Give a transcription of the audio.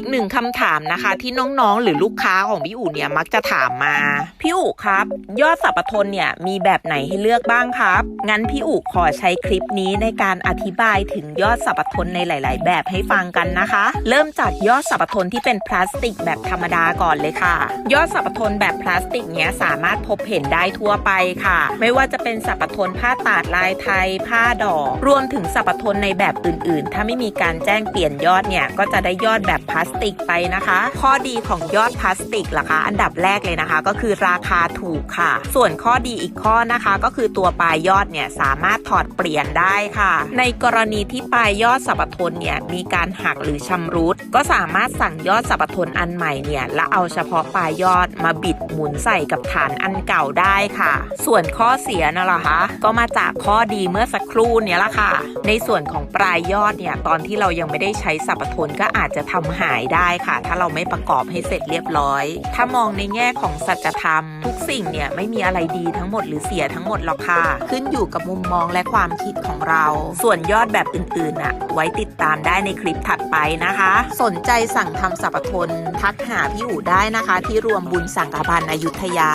อีกหนึ่งคำถามนะคะ ที่น้องๆ หรือลูกค้าของพี่อู๋เนี่ยมักจะถามมา พี่อู๋ครับ ยอดสรรพทนเนี่ยมีแบบไหนให้เลือกบ้างครับ งั้นพี่อู๋ขอใช้คลิปนี้ในการอธิบายถึงยอดสรรพทนในหลาย ๆ แบบให้ฟังกันนะคะ เริ่มจากยอดสรรพทนที่เป็นพลาสติกแบบธรรมดาก่อนเลยค่ะ ยอดสรรพทนแบบพลาสติกเนี้ยสามารถพบเห็นได้ทั่วไปค่ะ ไม่ว่าจะเป็นสรรพทนผ้าตาดลายไทย ผ้าดอก รวมถึงสรรพทนในแบบอื่น ๆ ถ้าไม่มีการแจ้งเปลี่ยนยอดเนี่ยก็จะได้ยอดแบบพลาสติกไปนะคะ ข้อดีของยอดพลาสติกล่ะคะ อันดับแรกเลยนะคะ ก็คือราคาถูกค่ะ ส่วนข้อดีอีกข้อนะคะ ก็คือตัวปลายยอดเนี่ยสามารถถอดเปลี่ยนได้ค่ะ ในกรณีที่ปลายยอดสรรพทนเนี่ยมีการหักหรือชำรุด ก็สามารถสั่งยอดสรรพทนอันใหม่เนี่ยและเอาเฉพาะปลายยอดมาบิดหมุนใส่กับฐานอันเก่าได้ค่ะ ส่วนข้อเสียนะล่ะคะก็มาจากข้อดีเมื่อสักครู่เนี่ยละค่ะ ในส่วนของปลายยอดเนี่ยตอนที่เรายังไม่ได้ใช้สรรพทนก็อาจจะทำหาายได้ค่ะ ถ้าเราไม่ประกอบให้เสร็จเรียบร้อย ถ้ามองในแง่ของสัจธรรม ทุกสิ่งเนี่ยไม่มีอะไรดีทั้งหมดหรือเสียทั้งหมดหรอกค่ะ ขึ้นอยู่กับมุมมองและความคิดของเรา ส่วนยอดแบบอื่นๆน่ะ ไว้ติดตามได้ในคลิปถัดไปนะคะ สนใจสั่งทำสรรพทนทักหาพี่อู๋ได้นะคะ ที่รวมบุญสังฆพันธ์อยุธยา